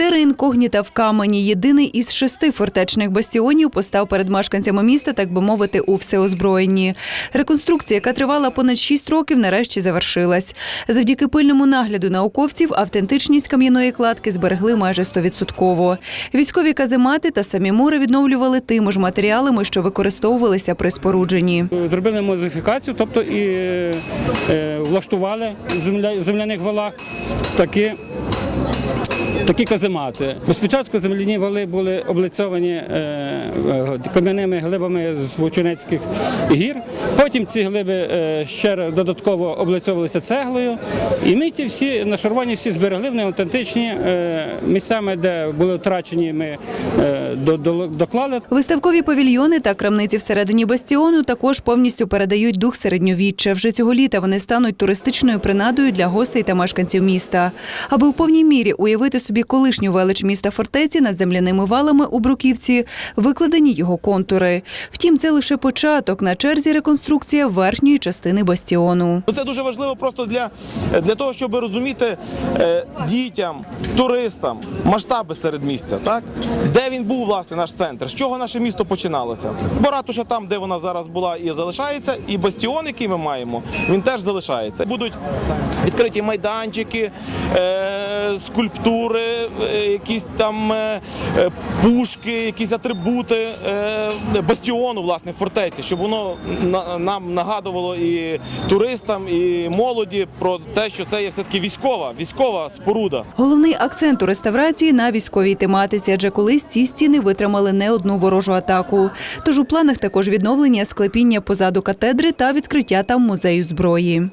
Тера інкогніта в камені єдиний із шести фортечних бастіонів постав перед мешканцями міста, так би мовити, у всеозброєнні. Реконструкція, яка тривала понад шість років, нарешті завершилась. Завдяки пильному нагляду науковців автентичність кам'яної кладки зберегли майже стовідсотково. Військові каземати та самі мури відновлювали тими ж матеріалами, що використовувалися при спорудженні. Зробили модифікацію, тобто і е, влаштували земля, земляних валах такі. Такі каземати. Спочатку земляні вали були облицьовані е, е, кам'яними глибами з Вовчунецьких гір. Потім ці глиби е, ще додатково облицьовувалися цеглою. І ми ці всі нашаровані всі зберегли, вони автентичні. Місцями, де були втрачені, ми до- до- доклали. Виставкові павільйони та крамниці всередині бастіону також повністю передають дух середньовіччя. Вже цього літа вони стануть туристичною принадою для гостей та мешканців міста. Аби у повній мірі уявити собі колишню велич міста фортеці над земляними валами у Бруківці, викладені його контури. Втім, це лише початок. На черзі реконструкція верхньої частини бастіону. Це дуже важливо просто для, для того, щоб розуміти е, дітям, туристам масштаби середмістя, так? Де він був, власне, наш центр, з чого наше місто починалося. Бо ратуша там, де вона зараз була і залишається, і бастіон, який ми маємо, він теж залишається. Будуть відкриті майданчики, е, скульптури, е, якісь там е, е, пушки, якісь атрибути бастіону, власне, фортеці, щоб воно на- нам нагадувало і туристам, і молоді про те, що це є все-таки військова, військова споруда. Головний акцент у реставрації на військовій тематиці, адже колись ці стіни витримали не одну ворожу атаку. Тож у планах також відновлення склепіння позаду катедри та відкриття там музею зброї.